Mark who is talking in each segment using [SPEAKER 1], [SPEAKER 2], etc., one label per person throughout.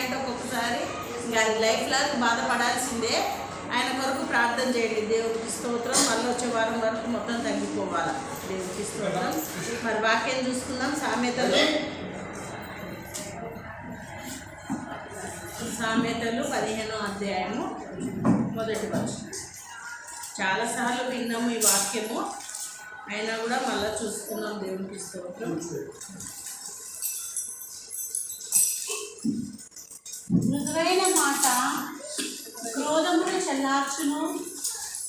[SPEAKER 1] అంటే ఒక్కొక్కసారి ఇంకా అది లైఫ్ లాంగ్ బాధపడాల్సిందే. ఆయన కొరకు ప్రార్థన చేయండి. దేవుడికి స్తోత్రం. మళ్ళీ వచ్చే వారం వరకు మొత్తం తగ్గిపోవాలి. దేవుడికి స్తోత్రం. మరి వాక్యం చూసుకుందాం. సామెతలు. సామెతలు పదిహేనో అధ్యాయము మొదటి వర్షం చాలాసార్లు విన్నాము ఈ వాక్యము. అయినా కూడా మళ్ళీ చూసుకున్నాం దేవునికి స్తోత్రం.
[SPEAKER 2] మృదువైన మాట క్రోధమును చల్లార్చును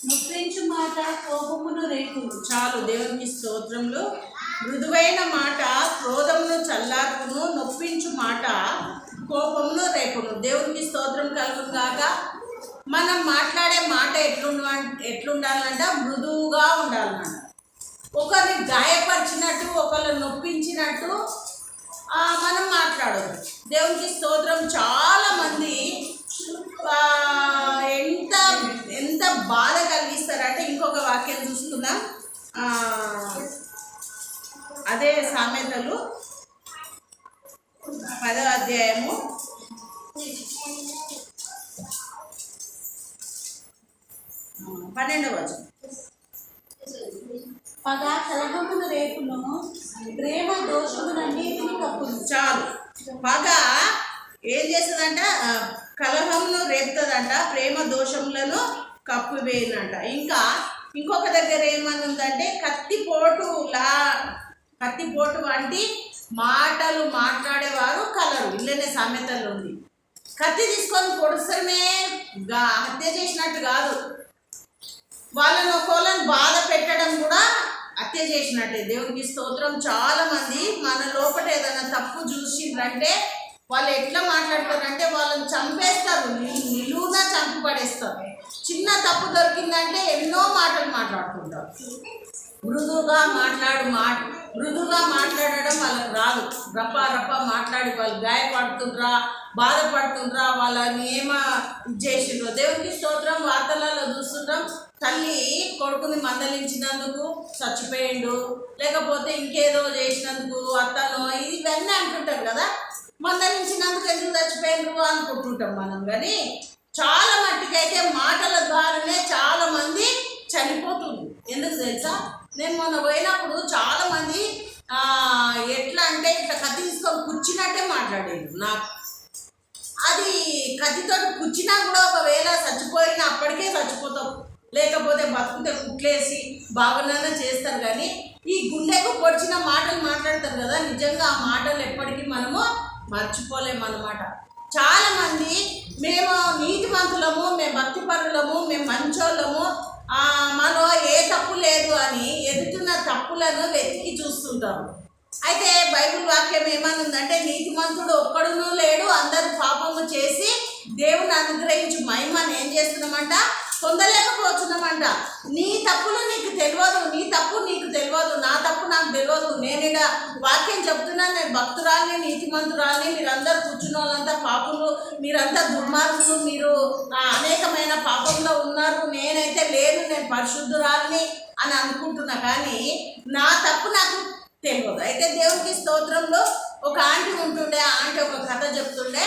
[SPEAKER 2] నొప్పించు మాట కోపమును రేపు
[SPEAKER 1] చాలు దేవుని స్తోత్రంలో మృదువైన మాట క్రోధమును చల్లార్పును నొప్పించు మాట కోపమును రేపును దేవునికి స్తోత్రం కలుగుగాక మనం మాట్లాడే మాట ఎట్లుండ ఎట్లుండాలంట? మృదువుగా ఉండాలన్నమాట. ఒకరిని గాయపరిచినట్టు ఒకరిని నొప్పించినట్టు మనం మాట్లాడవచ్చు దేవునికి స్తోత్రం చాలా మంది ఎంత ఎంత బాధ కలిగిస్తారంటే ఇంకొక వాక్యం చూసుకుందాం. అదే సామెతలు. పదవ అధ్యాయము. పన్నెండవ వచనం.
[SPEAKER 2] పగ కలహమును రేపును ప్రేమ దోషములన్నిటిని కప్పును
[SPEAKER 1] చాలు. పగ ఏం చేస్తుందంట? కలహమును రేపుతుందంట ప్రేమ దోషములను కప్పివేయనంట ఇంకా ఇంకొక దగ్గర ఏమని ఉందంటే కత్తిపోటులా కత్తిపోటు వంటి మాటలు మాట్లాడేవారు కలరు ఇల్లనే సామెతలు ఉంది. కత్తి తీసుకొని పొడుస్తమే గా హత్య చేసినట్టు కాదు. వాళ్ళని ఒకళ్ళని బాధ పెట్టడం కూడా హత్య చేసినట్టే. దేవునికి స్తోత్రం. చాలా మంది మన లోపల ఏదైనా తప్పు చూసిండ్రంటే వాళ్ళు ఎట్లా మాట్లాడతారంటే వాళ్ళని చంపేస్తారు. నిలువుగా నిలువునా చంపి పడేస్తారు చిన్న తప్పు దొరికిందంటే ఎన్నో మాటలు మాట్లాడుకుంటారు మృదువుగా మాట్లాడు మాట మృదుగా మాట్లాడడం వాళ్ళకి రాదు. రప్ప రప్ప మాట్లాడి వాళ్ళు గాయపడుతుండ్రా బాధపడుతుండ్రా వాళ్ళని ఏమ చేసిండ్రో. దేవునికి స్తోత్రం వార్తలలో చూస్తుంటాం. తల్లి కొడుకుని మందలించినందుకు చచ్చిపోయిండు లేకపోతే ఇంకేదో చేసినందుకు అత్తను ఇవన్నీ అనుకుంటాం కదా. మందలించినందుకు ఎందుకు చచ్చిపోయిండ్రు అనుకుంటుంటాం మనం కానీ చాలా మట్టికైతే మాటల ద్వారానే చాలా మంది చనిపోతుంది. ఎందుకు తెలుసా? నేను మొన్న పోయినప్పుడు చాలా మంది ఎట్లా అంటే ఇట్లా కత్తి తీసుకొని కూర్చున్నట్టే మాట్లాడేది నాకు. అది కత్తితో కూర్చినా కూడా ఒకవేళ చచ్చిపోయినా అప్పటికే చచ్చిపోతాం. లేకపోతే బతుకుంటే కుట్లేసి బాగున్నా చేస్తారు కానీ ఈ గుండెకు పొడిచిన మాటలు మాట్లాడతారు కదా నిజంగా ఆ మాటలు ఎప్పటికీ మనము మర్చిపోలేము అన్నమాట చాలా మంది మేము నీతిమంతులము మేము భక్తిపరులము మేము మంచోళ్ళము ఆ, మనలో ఏ తప్పు లేదు అని ఎదుటిన్న తప్పులను వెతికి చూస్తుంటారు. అయితే బైబిల్ వాక్యం ఏమనుందంటే నీతిమంతుడు ఒక్కడునూ లేడు అందరూ పాపము చేసి దేవుని అనుగ్రహించి మహిమను ఏం చేస్తున్నామంట? పొందలేకపోతున్నామంట. నీ తప్పులు నీకు తెలియదు నీ తప్పు నీకు తెలియదు నా తప్పు నాకు తెలియదు. నేను ఈడ వాక్యం చెప్తున్నాను నేను భక్తురాల్ని నీతిమంతురాల్ని మీరందరూ కూర్చున్న వాళ్ళంతా పాపులు మీరంతా దుర్మార్గులు మీరు అనేకమైన పాపంలో ఉన్నారు. నేనైతే లేను నేను పరిశుద్ధురాల్ని అని అనుకుంటున్నా. కానీ నా తప్పు నాకు తెలియదు. అయితే దేవునికి స్తోత్రంలో ఒక ఆంటీ ఉంటుండే ఆ ఆంటీ ఒక కథ చెప్తుండే.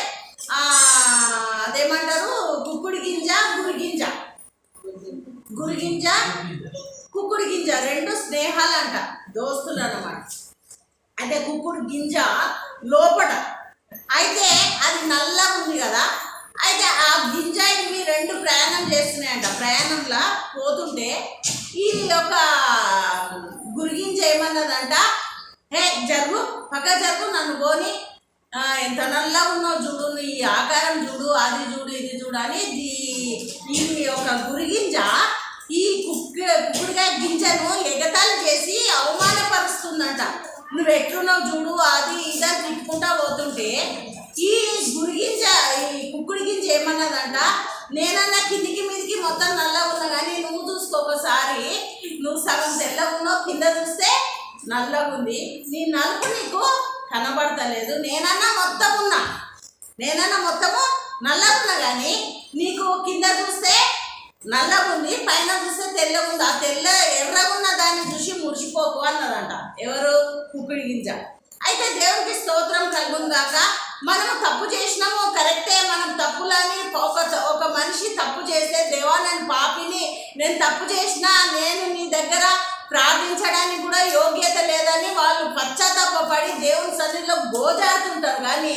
[SPEAKER 1] అదేమంటారు? కుక్కుడి గింజ గురి గింజ. గురి గింజ గింజ రెండు స్నేహాలు అంట దోస్తులు అన్నమాట అంటే కుక్కుడు గింజ లోపట అయితే అది నల్లగా ఉంది కదా అయితే ఆ గింజ ఇవి రెండు ప్రయాణం చేస్తున్నాయంట. ప్రయాణంలో పోతుంటే ఈ యొక్క గురిగింజ ఏమన్నదంట హే జరుగు పక్క జరుగు నన్ను పోని. ఎంత నల్లగా ఉన్నావు చూడు నీ ఆకారం చూడు అది చూడు ఇది చూడు అని ఈ యొక్క గురిగింజ ఈ కుక్క కుక్కుడుగా గింజను ఎగతాలు చేసి అవమానపరుస్తుందంట. నువ్వు ఎట్లున్నావు చూడు అది ఇదని తిట్టుకుంటా పోతుంటే ఈ గురిగింజ ఈ కుక్కుడి గింజ ఏమన్నదంట నేనన్నా కిందికి మీదికి మొత్తం నల్లగా ఉన్నా కానీ నువ్వు చూసుకో ఒకసారి. నువ్వు సగం తెల్లగా ఉన్నావు కింద చూస్తే నల్లగా ఉంది. నీ నలుపు నీకు కనబడతలేదు. నేనన్నా మొత్తం ఉన్నా. నేనన్నా మొత్తము నల్లగా ఉన్నా కానీ నీకు కింద చూస్తే నల్లగుంది పైన చూస్తే తెల్లగుంది. ఆ తెల్ల ఎర్రగున్న దాన్ని చూసి మురిసిపోకు అన్నదంట ఎవరు? కుక్కుడి గింజ. అయితే దేవునికి స్తోత్రం కలుగుంది కాక మనం తప్పు చేసినాము కరెక్టే. మనం తప్పులని ఒక ఒక మనిషి తప్పు చేస్తే దేవా నేను పాపిని నేను తప్పు చేసినా నేను నీ దగ్గర ప్రార్థించడానికి కూడా యోగ్యత లేదని వాళ్ళు పశ్చాత్తాపడి దేవుని సన్నిధిలో గోజాడుతుంటారు. కానీ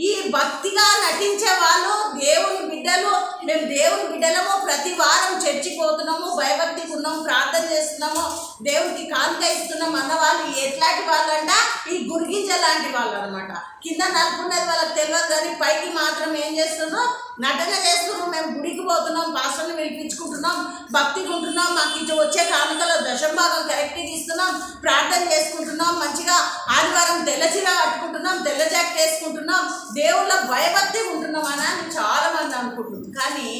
[SPEAKER 1] ఈ భక్తిగా నటించే వాళ్ళు దేవుని బిడ్డలు మేము దేవుని బిడ్డలము ప్రతి వారం చర్చిపోతున్నాము భయభక్తికి ఉన్నాము ప్రార్థన చేస్తున్నాము దేవునికి కానుక ఇస్తున్నాం అన్న వాళ్ళు ఎట్లాంటి వాళ్ళు అంట ఈ గురిగింజ లాంటి వాళ్ళు అనమాట కింద నలుపున్నది వాళ్ళకి తెలియదు కానీ పైకి మాత్రం ఏం చేస్తున్నాం నటన చేస్తున్నాం మేము గుడికి పోతున్నాం పాస్టర్ని పిలిపించుకుంటున్నాం భక్తికి ఉంటున్నాం మాకు ఇటు వచ్చే కానుకలో దశంభాగం కరెక్ట్గా ఇస్తున్నాం ప్రార్థన చేసుకుంటున్నాం మంచిగా ఆదివారం తెల్ల ఉంటున్నాం తెల్ల జాకెట్ వేసుకుంటున్నాం దేవుళ్ళ భయభక్తి ఉంటున్నాం అని చాలా మంది అనుకుంటున్నారు. కానీ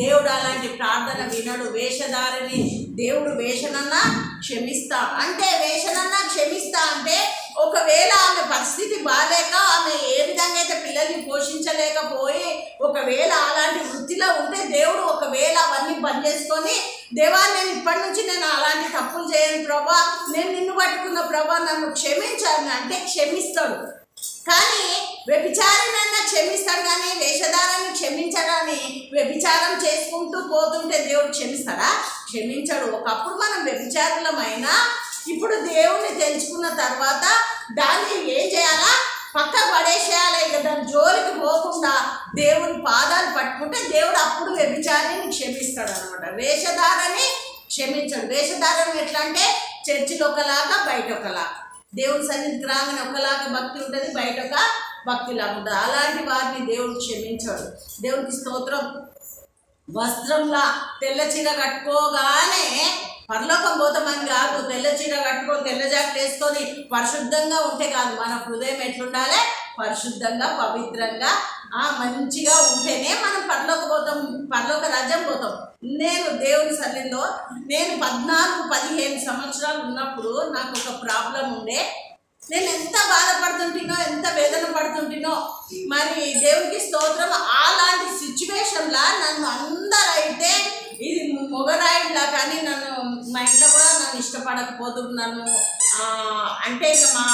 [SPEAKER 1] దేవుడు అలాంటి ప్రార్థన వినడు వేషధారని దేవుడు వేషనన్నా క్షమిస్తా. అంటే వేషనన్నా క్షమిస్తా అంటే ఒకవేళ ఆమె పరిస్థితి బాగాలేక ఆమె ఏ విధంగా అయితే పిల్లల్ని పోషించలేకపోయి ఒకవేళ అలాంటి వృత్తిలో ఉంటే దేవుడు ఒకవేళ అవన్నీ బంద్ చేసుకొని దేవా నేను ఇప్పటి నుంచి నేను అలాంటి తప్పులు చేయను ప్రభా నేను నిన్ను పట్టుకున్న ప్రభా నన్ను క్షమించాను అంటే క్షమిస్తాడు. కానీ వ్యభిచారాన్ని క్షమిస్తాడు కానీ వేషధారాన్ని క్షమించడాన్ని వ్యభిచారం చేసుకుంటూ పోతుంటే దేవుడు క్షమిస్తాడా? క్షమించడు. ఒకప్పుడు మనం వ్యభిచారులమైనా ఇప్పుడు దేవుణ్ణి తెలుసుకున్న తర్వాత దాన్ని ఏం చేయాలా? పక్క పడేసేయాలి? ఇక దాని జోలికి పోకుండా దేవుని పాదాలు పట్టుకుంటే దేవుడు అప్పుడు వ్యభిచారిని క్షమిస్తాడు అనమాట వేషధారని క్షమించడు. వేషధారం ఎట్లా అంటే చర్చిలో ఒకలాగా బయట ఒకలాగా. దేవుని సన్నిధికి రాగానే ఒకలాగా భక్తి ఉంటుంది బయట ఒక భక్తిలాగా ఉంటుంది. అలాంటి వారిని దేవుడు క్షమించాడు. దేవునికి స్తోత్రం. వస్త్రంలా తెల్ల చీర కట్టుకోగానే పరలోకం పోతామని కాదు. తెల్ల చీర కట్టుకొని తెల్ల జాకెట్ వేసుకొని పరిశుద్ధంగా ఉంటే కాదు మన హృదయం ఎట్లుండాలి? పరిశుద్ధంగా పవిత్రంగా ఆ మంచిగా ఉంటేనే మనం పర్లోక పోతాం పర్లోక రాజ్యం పోతాం. నేను దేవుని సన్నిధిలో నేను పద్నాలుగు పదిహేను సంవత్సరాలు ఉన్నప్పుడు నాకు ఒక ప్రాబ్లం ఉండే. నేను ఎంత బాధపడుతుంటినో ఎంత వేదన పడుతుంటినో మరి దేవునికి స్తోత్రం అలాంటి సిచ్యువేషన్లా నన్ను అందరూ అయితే ఇది మొగరాయిలా కానీ నన్ను మా ఇంట్లో కూడా నన్ను ఇష్టపడకపోతున్నాను అంటే ఇక మా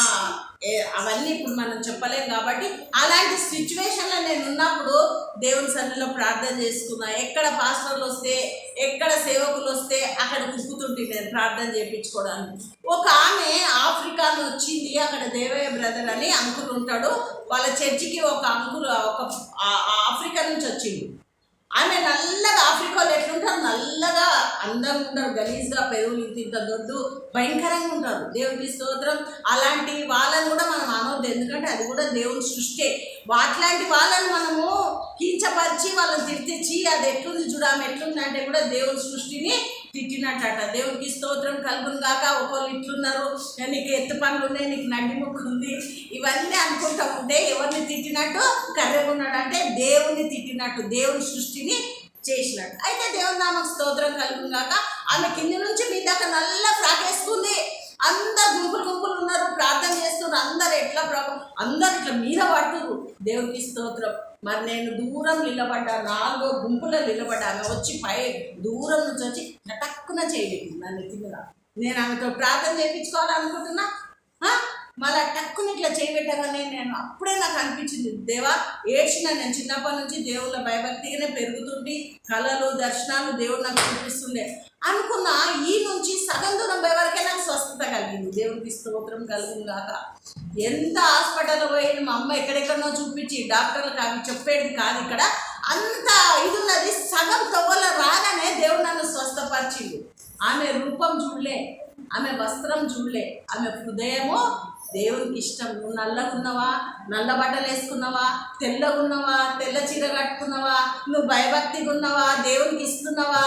[SPEAKER 1] అవన్నీ ఇప్పుడు మనం చెప్పలేం కాబట్టి అలాంటి సిచ్యువేషన్లో నేను ఉన్నప్పుడు దేవుని సన్నిలో ప్రార్థన చేసుకున్నా. ఎక్కడ పాస్టర్లు వస్తే ఎక్కడ సేవకులు వస్తే అక్కడ ఉసుకుతుంటే నేను ప్రార్థన చేయించుకోవడానికి. ఒక ఆమె ఆఫ్రికాలో వచ్చింది అక్కడ దేవయ్య బ్రదర్ అని అంకుల్ ఉంటాడు. వాళ్ళ చర్చికి ఒక అంకుల్ ఒక ఆఫ్రికా నుంచి వచ్చింది ఆమె నల్లగా ఆఫ్రికాలో ఎట్లుంటారు? నల్లగా అందంగా ఉంటారు. గలీజ్గా పెరుగులు ఇంత ఇంత దొడ్డు భయంకరంగా ఉంటారు. దేవుడికి స్తోత్రం. అలాంటి వాళ్ళని కూడా మనం అనవద్దు ఎందుకంటే అది కూడా దేవుని సృష్టి. వాట్లాంటి వాళ్ళని మనము కించపరిచి వాళ్ళని తిట్టించి అది ఎట్లుంది చూడ ఆమె ఎట్లుంది అంటే కూడా దేవుని సృష్టిని తిట్టినట్ట దేవుడికి స్తోత్రం కలుగును కాక ఒకళ్ళు ఇట్లున్నారు. నీకు ఎత్తు పనులు ఉన్నాయి నీకు నడ్డి ముక్కు ఉంది. ఇవన్నీ అనుకుంటా ఉంటే ఎవరిని తిట్టినట్టు కర్రెగున్నాడు అంటే దేవుని తిట్టినట్టు దేవుని సృష్టిని చేసినట్టు. అయితే దేవుని నామకు స్తోత్రం కలుగును కాక ఆమె కింది నుంచి మీ దాకా నల్ల ఫ్రాక్ వేసుకుంది. అందరు గుంపులు గుంపులు ఉన్నారు ప్రార్థన చేస్తున్నారు. అందరు ఎట్లా ప్రభు అందరు ఇట్లా మీద పడుతున్నారు. దేవునికి స్తోత్రం. మరి నేను దూరం నిలబడ్డా నాలుగో గుంపులో నిలబడ్డా ఆమె వచ్చి పై దూరం నుంచి వచ్చి టక్కున చేయలేదు నన్ను ఎత్తి నేను ఆమెతో ప్రార్థన చేయించుకోవాలనుకుంటున్నా? మళ్ళా టక్కుని ఇట్లా చేయబెట్టగానే నేను అప్పుడే నాకు అనిపించింది దేవా ఏడ్చిన నేను చిన్నప్పటి నుంచి దేవుళ్ళ భయభక్తిగానే పెరుగుతుంది కళలు దర్శనాలు దేవుడు నాకు చూపిస్తుండే. అనుకున్నా ఈ నుంచి సగం దూరం పోయే వరకే నాకు స్వస్థత కలిగింది దేవుడికి స్తోత్రం కలిగింది కాక ఎంత హాస్పిటల్ పోయింది మా అమ్మ ఎక్కడెక్కడనో చూపించి డాక్టర్లకు అవి చెప్పేది కాదు ఇక్కడ. అంత ఇది ఉన్నది సగం తవ్వల రాగానే దేవుడు నన్ను స్వస్థపరిచింది ఆమె రూపం చూడలే ఆమె వస్త్రం చూడలే ఆమె హృదయము దేవునికి ఇష్టం. నువ్వు నల్లగున్నవా? నల్ల బట్టలు వేసుకున్నావా తెల్లగా తెల్ల చీర కట్టుకున్నావా? నువ్వు భయభక్తిగా ఉన్నావా దేవునికి ఇస్తున్నావా?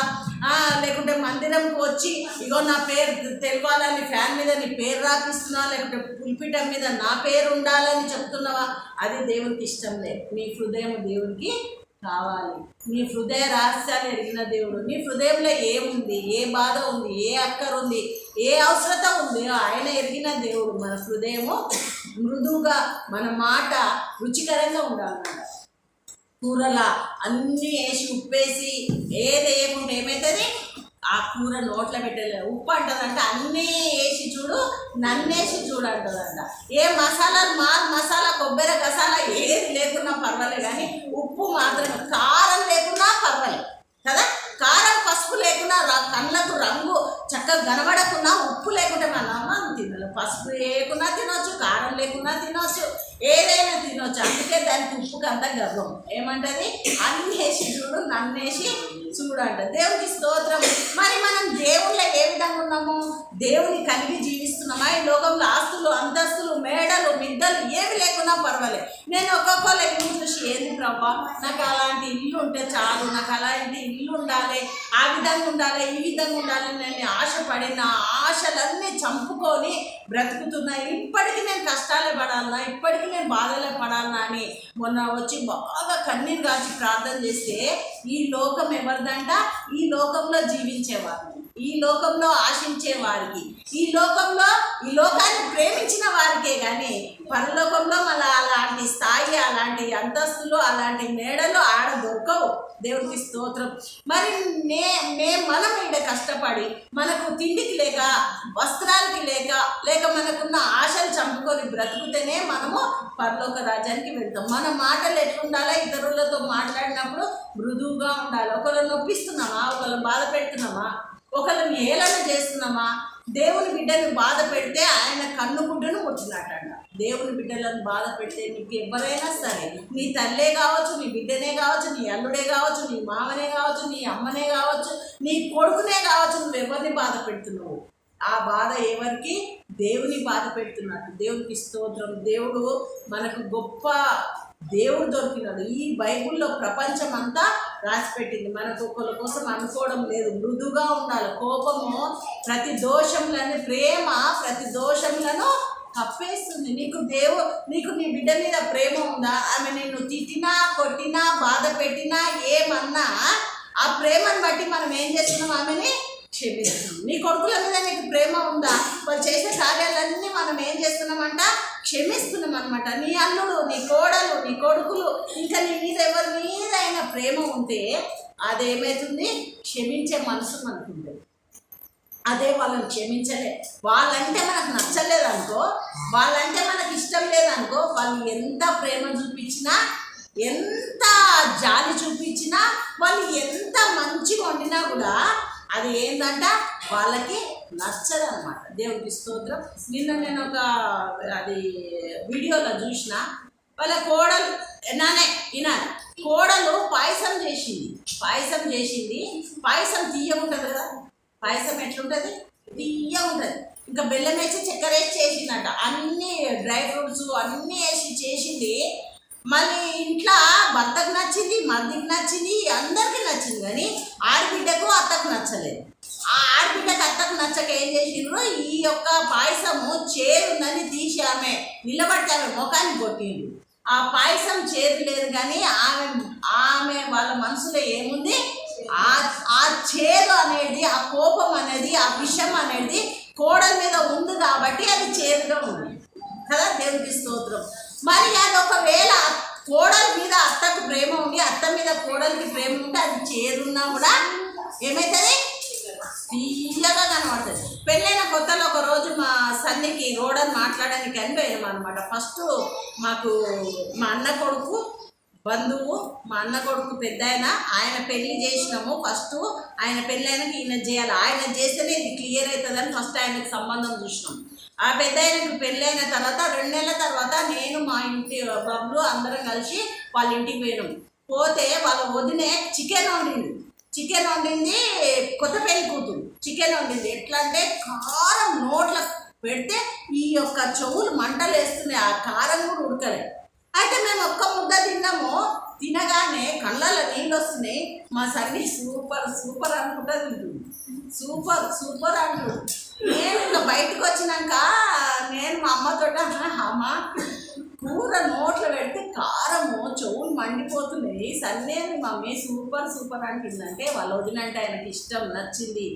[SPEAKER 1] లేకుంటే మందిరంకి వచ్చి ఇగో నా పేరు తెలవాలని ఫ్యాన్ మీద నీ పేరు రాపిస్తున్నావా లేకుంటే పుల్పిటం మీద నా పేరు ఉండాలని చెప్తున్నావా? అది దేవునికి ఇష్టం లేదు. నీ హృదయం దేవునికి కావాలి. నీ హృదయ రహస్యాన్ని ఎరిగిన దేవుడు. నీ హృదయంలో ఏముంది? ఏ బాధ ఉంది? ఏ అక్కర ఉంది? ఏ అవసరత ఉంది? ఆయన ఎరిగిన దేవుడు మన హృదయము మృదువుగా మన మాట రుచికరంగా ఉండాలన్నమాట. కూరల అన్నీ వేసి ఉప్పేసి ఏది వేయకుండా ఏమవుతుంది ఆ కూర నోట్లో పెట్టలేదు ఉప్పు అంటదంట అన్నీ వేసి చూడు నన్నేసి చూడు అంటదంట. ఏ మసాలా మా మసాలా కొబ్బరి గసాలా ఏది లేకున్నా పర్వాలేదు కానీ ఉప్పు మాత్రం కారం లేకున్నా పర్వాలేదు కదా? కారం పసుపు లేకున్నా కళ్ళకు రంగు చక్కగా కనబడకున్నా ఉప్పు లేకుంటే మన అమ్మ తినలేదు పసుపు లేకున్నా తినొచ్చు కారం లేకున్నా తినొచ్చు ఏదైనా తినొచ్చు. అందుకే దానికి ఉప్పుకి అంత గర్వం. ఏమంటది? అన్నేసి చూడు నన్నేసి చూడంట. అంట దేవునికి స్తోత్రం మరి మనం దేవుళ్ళ ఏ విధంగా ఉన్నాము? దేవుని కలిగి జీవిస్తున్నామా? ఈ లోకంలో ఆస్తులు అంతస్తులు మేడలు మిద్దలు ఏవి లేకున్నా పర్వాలేదు నేను ఒక్కొక్క ఇల్లు చూసి ఏంది ప్రభా? నాకు అలాంటి ఇల్లు ఉంటే చాలు. నాకు అలాంటి ఇల్లు ఉండాలి. ఆ విధంగా ఉండాలి ఈ విధంగా ఉండాలి నేను ఆశపడిన ఆశలన్నీ చంపుకొని బ్రతుకుతున్నా ఇప్పటికీ నేను కష్టాలే పడాలన్నా ఇప్పటికీ నేను బాధలే పడాలన్నా అని మొన్న వచ్చి బాగా కన్నీరు కాచి ప్రార్థన చేస్తే ఈ లోకం ఎవరిదంట? ఈ లోకంలో జీవించేవారు. ఈ లోకంలో ఆశించే వారికి ఈ లోకంలో ఈ లోకాన్ని ప్రేమించిన వారికే కానీ పరలోకంలో మళ్ళీ అలాంటి స్థాయి అలాంటి అంతస్తులు అలాంటి మేడలు ఆడ దొరకవు. దేవుడికి స్తోత్రం. మరి నే మే మనం ఇక్కడ కష్టపడి మనకు తిండికి లేక వస్త్రాలకి లేక లేక మనకున్న ఆశలు చంపుకొని బ్రతుకుతేనే మనము పరలోక రాజ్యానికి వెళ్తాం. మన మాటలు ఎట్లుండాలా? ఇతరులతో మాట్లాడినప్పుడు మృదువుగా ఉండాలి. ఒకరు నొప్పిస్తున్నామా? ఒకరు బాధ పెడుతున్నామా? ఒకళ్ళు ఏలన చేస్తున్నామా దేవుని బిడ్డను బాధ పెడితే ఆయన కన్ను గుడ్డను ముట్టినట్టంట దేవుని బిడ్డలను బాధ పెడితే నీకు ఎవరైనా సరే నీ తల్లే కావచ్చు నీ బిడ్డనే కావచ్చు నీ అల్లుడే కావచ్చు నీ మామనే కావచ్చు నీ అమ్మనే కావచ్చు నీ కొడుకునే కావచ్చు నువ్వు ఎవరిని బాధ పెడుతున్నావు? ఆ బాధ ఎవరికి? దేవుని బాధ పెడుతున్నట్టు దేవునికి స్తోత్రం. దేవుడు మనకు గొప్ప దేవుడు దొరికినాడు. ఈ బైబుల్లో ప్రపంచం అంతా రాసిపెట్టింది. మనకు ఒకళ్ళ కోసం అనుకోవడం లేదు. మృదుగా ఉండాలి. కోపము ప్రతి దోషములను ప్రేమ ప్రతి దోషములను కప్పేస్తుంది. నీకు దేవు నీకు నీ బిడ్డ మీద ప్రేమ ఉందా? ఆమె నిన్ను తిట్టినా కొట్టినా బాధ పెట్టినా ఏమన్నా ఆ ప్రేమను బట్టి మనం ఏం చేస్తున్నాం? ఆమెని క్షమిస్తున్నాం నీ కొడుకుల మీద నీకు ప్రేమ ఉందా? వాళ్ళు చేసే కార్యాలన్నీ మనం ఏం చేస్తున్నామంట? క్షమిస్తున్నాం అనమాట నీ అల్లుడు నీ కోడలు నీ కొడుకులు ఇంకా నీ మీద ఎవరి మీద అయినా ప్రేమ ఉంటే అదేమవుతుంది క్షమించే మనసు మనకుంటుంది అదే వాళ్ళని క్షమించలే. వాళ్ళంటే మనకు నచ్చలేదు అనుకో వాళ్ళంటే మనకు ఇష్టం లేదనుకో వాళ్ళు ఎంత ప్రేమ చూపించినా ఎంత జాలి చూపించినా వాళ్ళు ఎంత మంచిగా వండినా కూడా అది ఏంటంట వాళ్ళకి నచ్చదు అనమాట దేవుడికి స్తోత్రం. నిన్న నేను ఒక అది వీడియోలో చూసిన వాళ్ళ కోడలు నానే వినాలి. కోడలు పాయసం చేసింది. పాయసం చేసింది. పాయసం తీయకుంటుంది కదా? పాయసం ఎట్లుంటుంది? తీయ ఉంటుంది ఇంకా బెల్లం వేసి చక్కెర వేసి చేసిందంట. అన్ని డ్రై ఫ్రూట్స్ అన్నీ వేసి చేసింది. మళ్ళీ ఇంట్లో భర్తకు నచ్చింది మర్దికి నచ్చింది అందరికీ నచ్చింది కానీ ఆడబిడ్డకు అత్తకు నచ్చలేదు. ఆ ఆడబిడ్డకు అత్తకు నచ్చక ఏం చేసిండ్రు ఈ యొక్క పాయసము చేరుందని తీసి ఆమె నిలబడితే ఆమె ముఖాన్ని కొట్టిండు. ఆ పాయసం చేదు లేదు కానీ ఆమె ఆమె వాళ్ళ మనసులో ఏముంది? ఆ చేదు అనేది ఆ కోపం అనేది ఆ విషం అనేది కోడల మీద ఉంది కాబట్టి అది చేదుగా ఉంది. కదా దేవుడికి స్తోత్రం. మరి అది ఒకవేళ కోడల మీద అత్తకు ప్రేమ ఉండి అత్త మీద కోడలికి ప్రేమ ఉంటే అది చేరున్నా కూడా ఏమవుతుంది తీయగా కనబడుతుంది. పెళ్ళైన కొత్తలో ఒక రోజు మా సన్నికి రోడని మాట్లాడడానికి అని పోయినాం అనమాట ఫస్ట్ మాకు మా అన్న కొడుకు బంధువు మా అన్న కొడుకు పెద్ద ఆయన ఆయన పెళ్ళి చేసినాము ఫస్ట్. ఆయన పెళ్ళి ఈయన చేయాలి. ఆయన చేస్తేనే ఇది క్లియర్ అవుతుందని ఫస్ట్ ఆయనకి సంబంధం చూసినాం. ఆ పెద్ద ఆయనకు పెళ్ళి తర్వాత రెండు నెలల తర్వాత నేను మా ఇంటి బబ్బులు అందరం కలిసి వాళ్ళ ఇంటికి పోయినాం. పోతే వాళ్ళ వదినే చికెన్ వండింది. చికెన్ వండింది కొత్త పెళ్ళి కూతురు. చికెన్ వండింది. ఎట్లా అంటే కారం నోట్ల పెడితే ఈ యొక్క చెవులు మంటలు వేస్తున్నాయి. ఆ కారం కూడా ఉడకలేదు అయితే మేము ఒక్క ముద్ద తిన్నాము. తినగానే కళ్ళల్లో నీళ్ళు వస్తున్నాయి. మా సన్ని సూపర్ సూపర్ అనుకుంటా తింటుంది. సూపర్ సూపర్ అంటు నేను ఇంకా బయటకు వచ్చినాక నేను మా అమ్మతో అమ్మ కూర నోట్లో పెడితే కారము చెవులు మండిపోతున్నాయి. సన్నేది మమ్మీ సూపర్ సూపర్ అంటుందంటే వాళ్ళ వదినంటే ఆయనకి ఇష్టం నచ్చింది.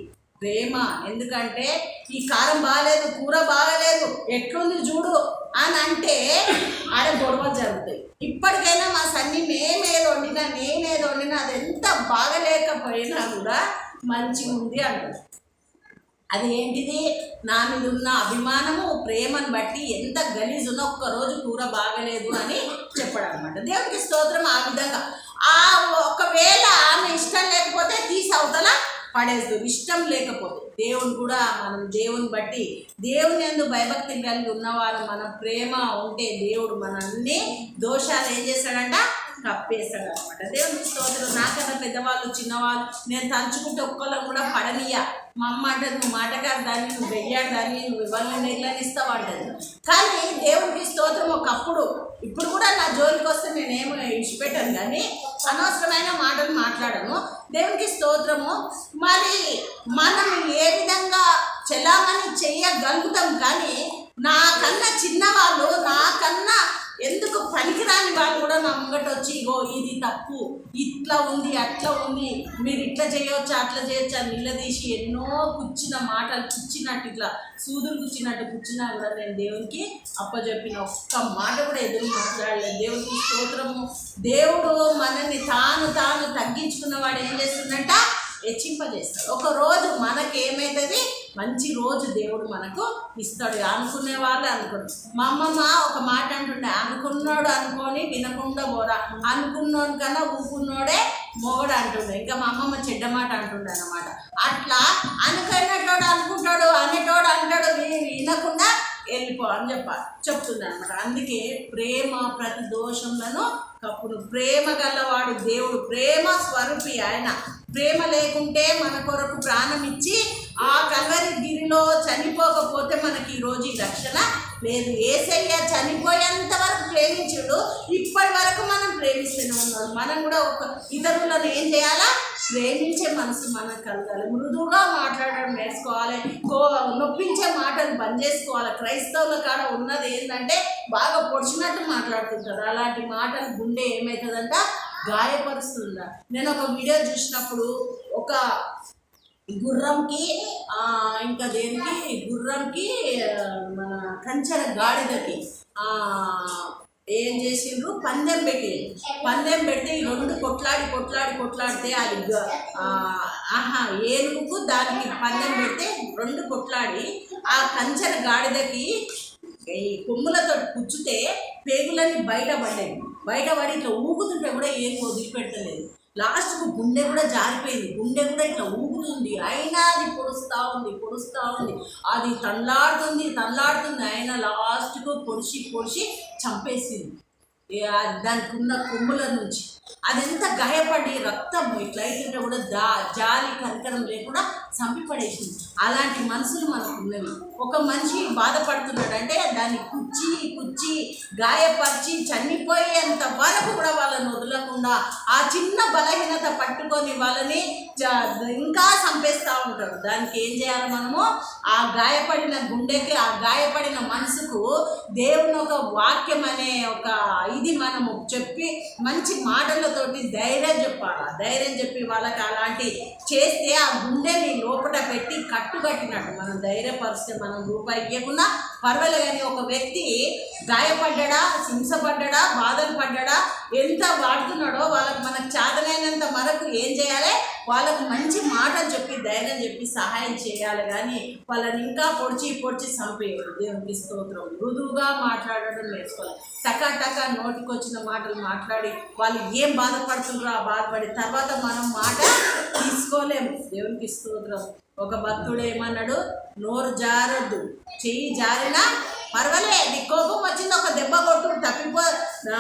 [SPEAKER 1] ప్రేమ ఎందుకంటే ఈ కారం బాగాలేదు కూర బాగాలేదు ఎట్లుంది చూడు అని అంటే ఆడ గొడవలు జరుగుతాయి. ఇప్పటికైనా మా సన్ని మేమేది వండినా పోయినా అది ఎంత బాగలేకపోయినా కూడా మంచిగా ఉంది అంటారు. అది ఏంటిది నా మీద ఉన్న అభిమానము ప్రేమను బట్టి ఎంత గలీజ్ ఉన్నా ఒక్కరోజు కూర బాగలేదు అని చెప్పడం అనమాట దేవునికి స్తోత్రం ఆ విధంగా. ఆ ఒకవేళ ఆమె ఇష్టం లేకపోతే తీసి అవతల పడేస్తుంది ఇష్టం లేకపోతే దేవుని కూడా మనం దేవుని బట్టి దేవుని ఎందు భయభక్తి కలిగి ఉన్నవాళ్ళు మన ప్రేమ ఉంటే దేవుడు మన దోషాలు ఏం చేస్తాడంట? కప్పేశాడు అనమాట దేవుని స్తోత్రం. నాకన్నా పెద్దవాళ్ళు చిన్నవాళ్ళు నేను తలుచుకుంటే ఒక్కళ్ళని కూడా పడనీయ. మా అమ్మ అంటే నువ్వు మాటగారు దాన్ని నువ్వు వెయ్యాడు దాన్ని నువ్వు ఎవరిని నిర్లనిస్తావు అంటది. కానీ దేవుడికి స్తోత్రం ఒకప్పుడు ఇప్పుడు కూడా నా జోలికి వస్తే నేనేమో ఇచ్చిపెట్టాను కానీ అనవసరమైన మాటలు మాట్లాడను. దేవునికి స్తోత్రము. మరి మనం ఏ విధంగా చెలామణి చెయ్యగలుగుతాం కానీ నాకన్నా చిన్నవాళ్ళు నాకన్నా ఎందుకు పనికిరాని వాళ్ళు కూడా నా ముంగట వచ్చి ఇగో ఇది తప్పు. ఇట్లా ఉంది అట్లా ఉంది. మీరు ఇట్లా చేయొచ్చు అట్లా చేయొచ్చు అని నిలదీసి ఎన్నో కుచ్చిన మాటలు కూర్చున్నట్టు ఇట్లా సూదులు కూర్చున్నట్టు కూర్చున్నా కూడా నేను దేవునికి అప్పచెప్పిన ఒక్క మాట కూడా ఎదురు మాట్లాడలేదు. దేవునికి స్తోత్రము. దేవుడు మనల్ని తాను తాను తగ్గించుకున్న వాడు ఏం చేస్తుందంట? హెచ్చింపజేస్తాడు. ఒక రోజు మనకి మంచి రోజు దేవుడు మనకు ఇస్తాడు. అనుకునే వాళ్ళు అనుకోడు మా అమ్మమ్మ ఒక మాట అంటుండే అనుకున్నాడు అనుకొని వినకుండా పోరా. అనుకున్నోడు కన్నా ఊకున్నోడే మొగడు అంటుండే. ఇంకా మా అమ్మమ్మ చెడ్డ మాట అంటుండే అనమాట అట్లా అనుకున్నటోడు అనుకుంటాడు అనేటోడు అంటాడు వినకుండా వెళ్ళిపో అని చెప్ప చెప్తుంది అనమాట అందుకే ప్రేమ ప్రతి దోషములను కప్పుడు. ప్రేమ గలవాడు దేవుడు ప్రేమ స్వరూపి ఆయన ప్రేమ లేకుంటే మన కొరకు ప్రాణం ఇచ్చి ఆ కల్వరి గిరిలో చనిపోకపోతే మనకి ఈరోజు ఈ రక్షణ లేదు. ఏసయ్య చనిపోయేంత వరకు ప్రేమించుడు ఇప్పటి వరకు మనం ప్రేమిస్తూనే ఉన్నాడు మనం కూడా ఒక ఇతరులను ఏం చేయాలా? ప్రేమించే మనసు మనకు కలగాలి మృదువుగా మాట్లాడడం నేర్చుకోవాలి కో నొప్పించే మాటలు బంద్ చేసుకోవాలి. క్రైస్తవుల కాడ ఉన్నది ఏంటంటే బాగా పొడిచినట్టు మాట్లాడుతుంటారు. అలాంటి మాటలు గుండె ఏమవుతుందంట గాయపరుస్తుందా? నేను ఒక వీడియో చూసినప్పుడు ఒక గుర్రంకి ఇంకా దేనికి గుర్రంకి మన కంచెర గాడిదకి ఏం చేసిండ్రు? పందెం పెట్టి పందెం పెట్టి రెండు కొట్లాడి కొట్లాడి కొట్లాడితే అది ఆహా ఏనుగుకు దానికి పందెం పెడితే రెండు కొట్లాడి ఆ కంచెర గాడిదకి ఈ కొమ్ములతో కుచ్చితే పేగులన్నీ బయట పడ్డాయి. బయట పడి ఇట్లా ఊగుతుంటే కూడా ఏం వదిలిపెట్టలేదు. లాస్ట్కు గుండె కూడా జారిపోయింది. గుండె కూడా ఇట్లా ఊగుతుంది. అయినా అది పొడుస్తూ ఉంది పొడుస్తూ ఉంది. అది తల్లాడుతుంది తల్లాడుతుంది. అయినా లాస్ట్కు పొడిచి పొడిచి చంపేసింది. దానికి ఉన్న కొమ్ముల నుంచి. అదెంత గాయపడి రక్తం ఇట్లా అయితుంటే కూడా దా జాలి కనకరం లేకుండా చంపిపడేసింది. అలాంటి మనసులు మనకు ఉన్నవి ఒక మనిషి బాధపడుతున్నాడు అంటే దాన్ని కుచ్చి కుచ్చి గాయపరిచి చనిపోయేంత వరకు కూడా వాళ్ళని వదలకుండా ఆ చిన్న బలహీనత పట్టుకొని వాళ్ళని ఇంకా చంపేస్తూ ఉంటారు దానికి ఏం చేయాలి మనము? ఆ గాయపడిన గుండెకి ఆ గాయపడిన మనసుకు దేవుని ఒక వాక్యం అనే ఒక ఇది మనము చెప్పి మంచి మాటలతోటి ధైర్యం చెప్పాలి? ధైర్యం చెప్పి వాళ్ళకి అలాంటి చేస్తే ఆ గుండెని లోపల పెట్టి కట్టుబట్టినట్టు మనం ధైర్యపరిస్తే మనం రూపాయి ఇవ్వకుండా పర్వాలేదు కానీ ఒక వ్యక్తి గాయపడ్డా హింసపడ్డా బాధలు పడ్డా ఎంత వాడుతున్నాడో వాళ్ళకి మనకు చేతనైనంత మనకు ఏం చేయాలి? వాళ్ళకు మంచి మాటలు చెప్పి ధైర్యం చెప్పి సహాయం చేయాలి. కానీ వాళ్ళని ఇంకా పొడిచి పొడిచి చంపేయాలి దేవునికి స్తోత్రం. మృదువుగా మాట్లాడడం నేర్చుకోవాలి. టకా టకా నోటికి వచ్చిన మాటలు మాట్లాడి వాళ్ళు ఏం బాధపడుతున్నారో ఆ బాధపడి తర్వాత మనం మాట తీసుకోలేము. దేవునికి స్తోత్రం. ఒక భక్తుడు ఏమన్నాడు? నోరు జారొద్దు. చెయ్యి జారినా పర్వాలే. నీ కోపం వచ్చింది ఒక దెబ్బ కొట్టు తప్పిపో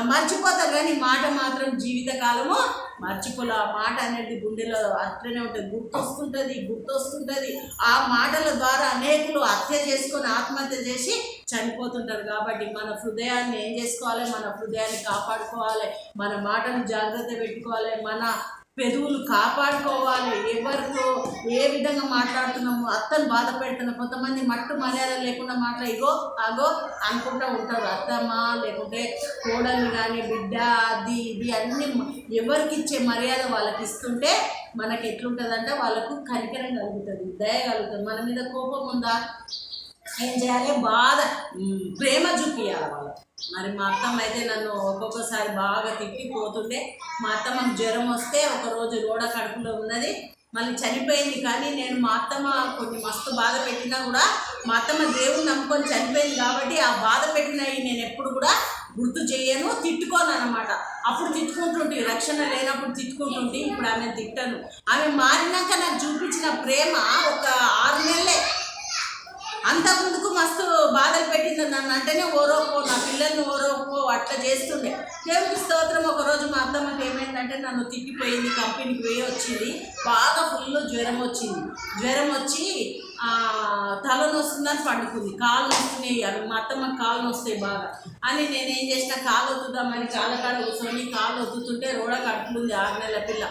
[SPEAKER 1] మర్చిపోతారు కానీ మాట మాత్రం జీవితకాలము మర్చిపోలే ఆ మాట అనేది గుండెలో అట్లనే ఉంటుంది. గుర్తొస్తుంటుంది గుర్తొస్తుంటుంది. ఆ మాటల ద్వారా అనేకులు హత్య చేసుకొని ఆత్మహత్య చేసి చనిపోతుంటారు. కాబట్టి మన హృదయాన్ని ఏం చేసుకోవాలి? మన హృదయాన్ని కాపాడుకోవాలి. మన మాటను జాగ్రత్త పెట్టుకోవాలి. మన పెదవులు కాపాడుకోవాలి. ఎవరితో ఏ విధంగా మాట్లాడుతున్నాము అత్తను బాధ పెడుతున్న కొంతమంది మట్టు మర్యాద లేకుండా మాట్లా ఇగో అగో అనుకుంటూ ఉంటారు. అత్తమ్మా లేకుంటే కోడలు కానీ బిడ్డ అది ఇది అన్నీ ఎవరికి ఇచ్చే మర్యాద వాళ్ళకి ఇస్తుంటే మనకి ఎట్లుంటుందంటే వాళ్ళకు కనికరం కలుగుతుంది దయ కలుగుతుంది. మన మీద కోపం ఉందా? ఏం చేయాలి? బాధ. ప్రేమ చూపించాలి వాళ్ళకి. మరి మా అత్తమ్మ అయితే నన్ను ఒక్కొక్కసారి బాగా తిప్పిపోతుండే మా అత్తమ్మకు జ్వరం వస్తే ఒక రోజు రోడ కడుపులో ఉన్నది. మళ్ళీ చనిపోయింది కానీ నేను మా అత్తమ్మ కొన్ని మస్తు బాధ పెట్టినా కూడా మా అత్తమ్మ దేవుని నమ్ముకొని చనిపోయింది కాబట్టి ఆ బాధ పెట్టినవి నేను ఎప్పుడు కూడా గుర్తు చేయను తిట్టుకోను అనమాట అప్పుడు తిట్టుకుంటుంటే రక్షణ లేనప్పుడు తిట్టుకుంటుంటే ఇప్పుడు ఆమె తిట్టను. ఆమె మారినాక నాకు చూపించిన ప్రేమ ఒక ఆరు నెలలే. అంత ముందుకు మస్తు బాధలు పెట్టింది నన్ను. అంటేనే ఓరోపో నా పిల్లల్ని ఓరోపో అట్లా చేస్తుండే. దేవుడి స్తోత్రం ఒక రోజు మా అత్తమ్మకి ఏమైందంటే నన్ను తిట్టిపోయింది కంపెనీకి పోయి వచ్చింది. బాగా ఫుల్ జ్వరం వచ్చింది. జ్వరం వచ్చి తల నొస్తుందని పండుకుంది. కాళ్ళు నొస్తున్నాయి అవి. మా అత్తమ్మకి కాళ్ళు నొస్తాయి బాగా. అని నేను ఏం చేసిన కాలు వద్దుదామని కాళ్ళ కాడ కూర్చొని కాళ్ళు వద్దుతుంటే రోడ కడుపులుంది ఆరు నెలల పిల్ల.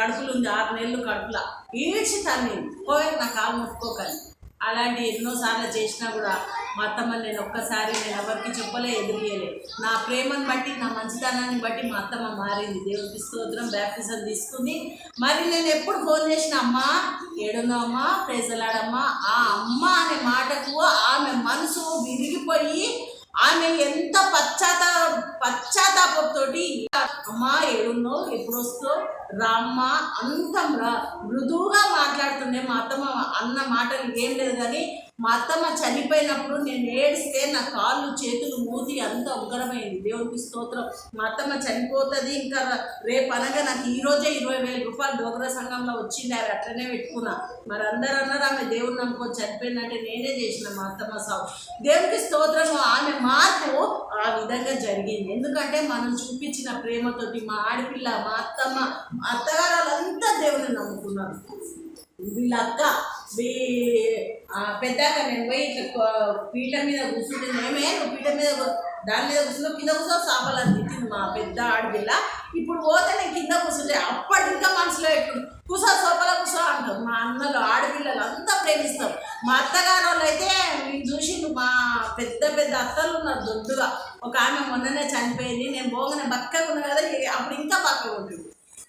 [SPEAKER 1] కడుపులు ఉంది ఆరు నెలలు కడుపులా. ఈడ్చి తల్లి పోయి నా కాలు ముట్టుకోకని అలాంటి ఎన్నోసార్లు చేసినా కూడా మా అత్తమ్మ నేను ఒక్కసారి నేను ఎవరికి చెప్పలే ఎదురియలే నా ప్రేమను బట్టి నా మంచితనాన్ని బట్టి మా అత్తమ్మ మారింది. దేవుడికి స్తోత్రం బ్యాప్టిజం తీసుకుంది. మరి నేను ఎప్పుడు ఫోన్ చేసిన అమ్మా ఏడున్నావు అమ్మా ప్రేజలాడమ్మా ఆ అమ్మ అనే మాటకు ఆమె మనసు విరిగిపోయి ఆమె ఎంత పశ్చాత్త పశ్చాత్తాపంతోటి అమ్మా ఏడున్నో ఎప్పుడు వస్తో రామ్మ అంత మృదువుగా మాట్లాడుతుండే మా అత్తమ్మ అన్న మాటలు ఏం లేదు కానీ మా అత్తమ్మ చనిపోయినప్పుడు నేను ఏడిస్తే నా కాళ్ళు చేతులు మూతి అంత ఉగ్రమైంది. దేవుడికి స్తోత్రం. మా అత్తమ్మ చనిపోతుంది ఇంకా రేపు అనగా నాకు ఈరోజే ఇరవై వేల రూపాయలు డోగ్రా సంఘంలో వచ్చింది అవి అట్లనే పెట్టుకున్నా. మరి అందరూ అన్నారు ఆమె దేవుడు నమ్ముకొని చనిపోయిందంటే నేనే చేసిన మా అత్తమ్మ సాగు దేవుడికి స్తోత్రం ఆమె మార్పు ఆ విధంగా జరిగింది. ఎందుకంటే మనం చూపించిన ప్రేమతోటి మా ఆడపిల్ల మా అత్తమ్మ మా అత్తగారు వాళ్ళంతా దేవుని నమ్ముకున్నారు. వీళ్ళక్క పెద్దాక నేను పోయి ఇట్లా పీట మీద కూర్చుంటే మేమే నువ్వు పీట మీద దాని మీద కూర్చున్నావు కింద కూర్చో సాపాలని తిట్టింది మా పెద్ద ఆడపిల్ల. ఇప్పుడు పోతే నేను కింద కూర్చుంటే అప్పటి ఇంకా మనసులో ఎట్టు కూసో సోపల కూసో అంటారు. మా అన్నలు ఆడపిల్లలు అంతా ప్రేమిస్తారు. మా అత్తగారు వాళ్ళు అయితే నేను చూసిండు మా పెద్ద పెద్ద అత్తలు ఉన్నారు దొడ్డుగా. ఒక ఆమె మొన్ననే చనిపోయింది నేను పోగానే బక్కగా ఉన్నా కదా అప్పుడు ఇంకా బక్కగా ఉంటుంది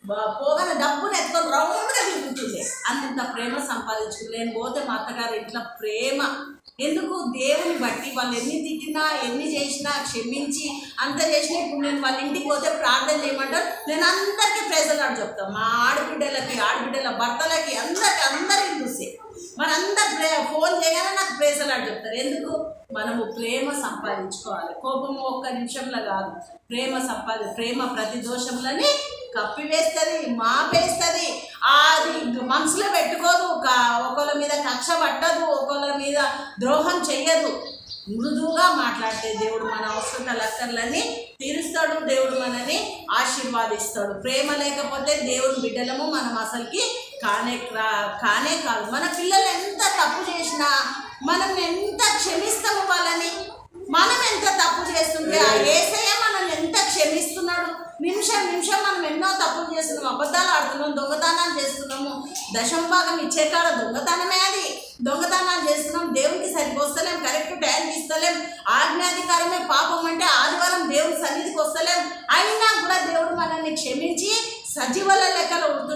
[SPEAKER 1] పోగానే డబ్బులు ఎత్తుకొని రౌండ్గా తిరుగుతుండే అంత ప్రేమ సంపాదించుకుని నేను పోతే మా అత్తగారు ఇట్లా ప్రేమ. ఎందుకు? దేవుని బట్టి వాళ్ళు ఎన్ని తిట్టినా ఎన్ని చేసినా క్షమించి అంత చేసినా ఇప్పుడు నేను వాళ్ళ ఇంటికి పోతే ప్రార్థన చేయమంటారు. నేను అందరికీ ప్రేజలాడు చెప్తాను మా ఆడబిడ్డలకి ఆడబిడ్డల భర్తలకి అందరికి అందరికి చూసే. మనందరు ప్రే ఫోన్ చేయగానే నాకు ప్రేజలాడు చెప్తారు. ఎందుకు? మనము ప్రేమ సంపాదించుకోవాలి. కోపము ఒక్క నిమిషంలో కాదు. ప్రేమ సంపాది ప్రేమ ప్రతి దోషంలోనే కప్పివేస్తుంది మాపేస్తుంది. అది మనసులో పెట్టుకోదు. ఒకళ్ళ మీద కక్ష పట్టదు ఒకళ్ళ మీద ద్రోహం చెయ్యదు. మృదువుగా మాట్లాడితే దేవుడు మన అవసరత లక్కర్లని తీరుస్తాడు దేవుడు మనని ఆశీర్వాదిస్తాడు. ప్రేమ లేకపోతే దేవుని బిడ్డలము మనం అసలుకి కానే కానే కాదు. మన పిల్లలు ఎంత తప్పు చేసినా మనం ఎంత క్షమిస్తాము వాళ్ళని? మనం ఎంత తప్పు చేస్తుంటే ఆ ఏసయ్య క్షమిస్తున్నాడు. నిమిషం నిమిషం మనం ఎన్నో తప్పులు చేస్తున్నాం అబద్ధాలు ఆడుతున్నాం దొంగతనాలు చేస్తున్నాము. దశం భాగం ఇచ్చే కాడ దొంగతనమే అది. దొంగతనాలు చేస్తున్నాం దేవునికి సరిపోస్తలేం కరెక్ట్ టైం ఇస్తలేం. ఆజ్ఞాధికారమే పాపం అంటే ఆదివారం దేవుని సన్నిధికి వస్తలేం. అయినా కూడా దేవుడు మనల్ని క్షమించి సజీవుల లెక్కలో ఉంటు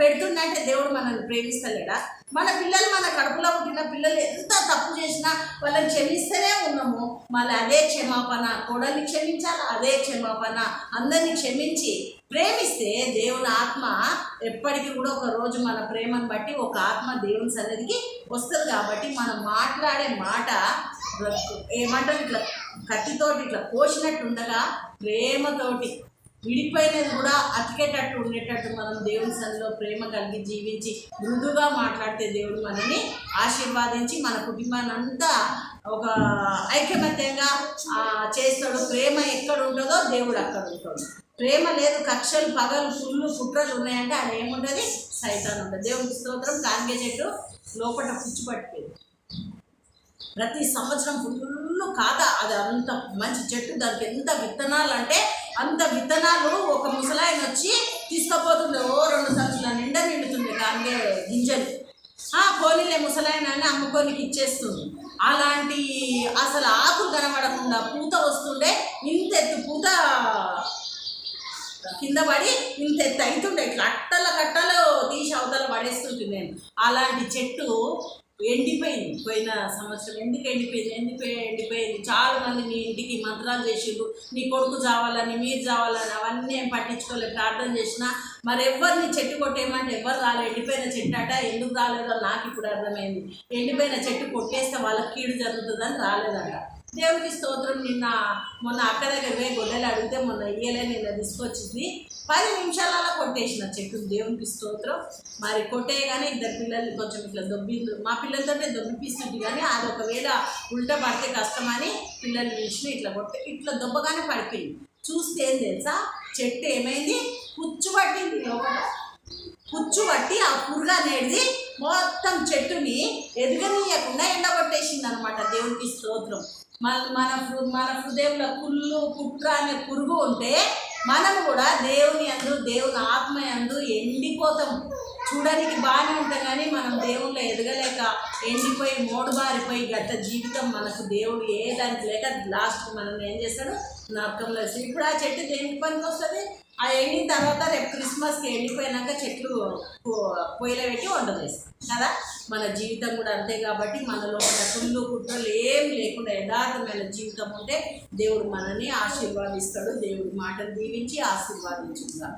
[SPEAKER 1] పెడుతుందంటే దేవుడు మనల్ని ప్రేమిస్తలేడా? మన పిల్లలు మన కడుపులో పుట్టిన పిల్లలు ఎంత తప్పు చేసినా వాళ్ళని క్షమిస్తూనే ఉన్నాము. మళ్ళీ అదే క్షమాపణ కోడల్ని క్షమించాలి? అదే క్షమాపణ. అందరిని క్షమించి ప్రేమిస్తే దేవుని ఆత్మ ఎప్పటికీ కూడా ఒక రోజు మన ప్రేమను బట్టి ఒక ఆత్మ దేవుని సన్నిధికి వస్తుంది కాబట్టి మనం మాట్లాడే మాట ఏమంటారు? ఇట్లా కత్తితోటి ఇట్లా కోసినట్టు ఉండగా ప్రేమతోటి విడిపోయినది కూడా అతికేటట్టు ఉండేటట్టు మనం దేవుని సన్నిలో ప్రేమ కలిగి జీవించి మృదుగా మాట్లాడితే దేవుడు మనని ఆశీర్వాదించి మన కుటుంబాన్ని అంతా ఒక ఐకమత్యంగా చేస్తాడు. ప్రేమ ఎక్కడ ఉంటుందో దేవుడు అక్కడ ఉంటాడు. ప్రేమ లేదు కక్షలు పగలు పుల్లు కుట్రలు ఉన్నాయంటే అది ఏముంటుంది సైతాన్ ఉంటుంది. దేవుడి స్తోత్రం. కాంగే చెట్టు లోపల పుచ్చు పట్టిపోయింది. ప్రతి సంవత్సరం ఫుల్ కాత. అది అంత మంచి చెట్టు. దానికి ఎంత విత్తనాలు అంటే అంత విత్తనాలు ఒక ముసలాయన వచ్చి తీసుకుపోతుండే. ఓ రెండు సంవత్సరాల నిండా నిండుతుండే దానికే గింజలు. పోనీలే కోనిలే ముసలాయన అని అమ్ముకోనికి ఇచ్చేస్తుంది. అలాంటి అసలు ఆకులు కనబడకుండా పూత వస్తుండే. ఇంత ఎత్తు పూత కింద పడి ఇంత ఎత్తు అవుతుండే. ఇట్లా అట్టల కట్టలు తీసి అవతల పడేస్తుంటుంది నేను అలాంటి చెట్టు ఎండిపోయింది. పోయిన సంవత్సరం ఎందుకు ఎండిపోయింది? ఎండిపోయి ఎండిపోయింది? చాలా మంది మీ ఇంటికి మంత్రాలు చేసిండ్రు. నీ కొడుకు చావాలని మీరు చావాలని అవన్నీ ఏం పట్టించుకోలేదు. ప్రార్థన చేసినా మరి ఎవరిని చెట్టు కొట్టేయమంటే ఎవరు రాలే. ఎండిపోయిన చెట్టు అట ఎందుకు రాలేదో నాకు ఇప్పుడు అర్థమైంది. ఎండిపోయిన చెట్టు కొట్టేస్తే వాళ్ళకి కీడు జరుగుతుందని రాలేదంట. దేవునికి స్తోత్రం నిన్న మొన్న అక్క దగ్గర పోయి గొడ్డలు అడిగితే మొన్న ఇయ్యలే నిన్న తీసుకొచ్చింది. పది నిమిషాలలో కొట్టేసిన. చెట్టు దేవునికి స్తోత్రం. మరి కొట్టేయగానే ఇద్దరు పిల్లలు కొంచెం ఇట్లా దొబ్బి మా పిల్లలతోనే దొబ్బిపిస్తుంది కానీ అది ఒకవేళ ఉల్టా పడితే కష్టమని పిల్లలు పిలిచిన ఇట్లా కొట్టే ఇట్లా దొబ్బగానే పడిపోయింది. చూస్తే ఏం తెలుసా? చెట్టు ఏమైంది? పుచ్చు పట్టింది. పుచ్చు పట్టి ఆ పురుగు అనేది మొత్తం చెట్టుని ఎదగనీయకుండా ఎండగొట్టేసింది అనమాట దేవునికి స్తోత్రం. మన మన మన హృదయంలో కుళ్ళు కుట్ర అనే పురుగు ఉంటే మనం కూడా దేవుని అందు దేవుని ఆత్మ అందు ఎండిపోతాం. చూడడానికి బాగానే ఉంటాం కానీ మనం దేవుళ్ళు ఎదగలేక ఎండిపోయి మోడుబారిపోయి గత జీవితం మనకు దేవుడు ఏ దానికి లేక లాస్ట్ మనం ఏం చేస్తాడు? నరకంలో ఇప్పుడు ఆ చెట్టు దేనికి పనికి వస్తుంది? ఆ ఎండిన తర్వాత రేపు క్రిస్మస్కి ఎండిపోయినాక చెట్లు పొయ్యిలో పెట్టి వంట చేస్తాం. కదా? మన జీవితం కూడా అంతే కాబట్టి మనలో ఉన్న కుళ్ళు కుట్రలు ఏం లేకుండా యథార్థమైన జీవితం ఉంటే దేవుడు మనల్ని ఆశీర్వాదిస్తాడు. దేవుడి మాటలు దీవించి ఆశీర్వాదించుగా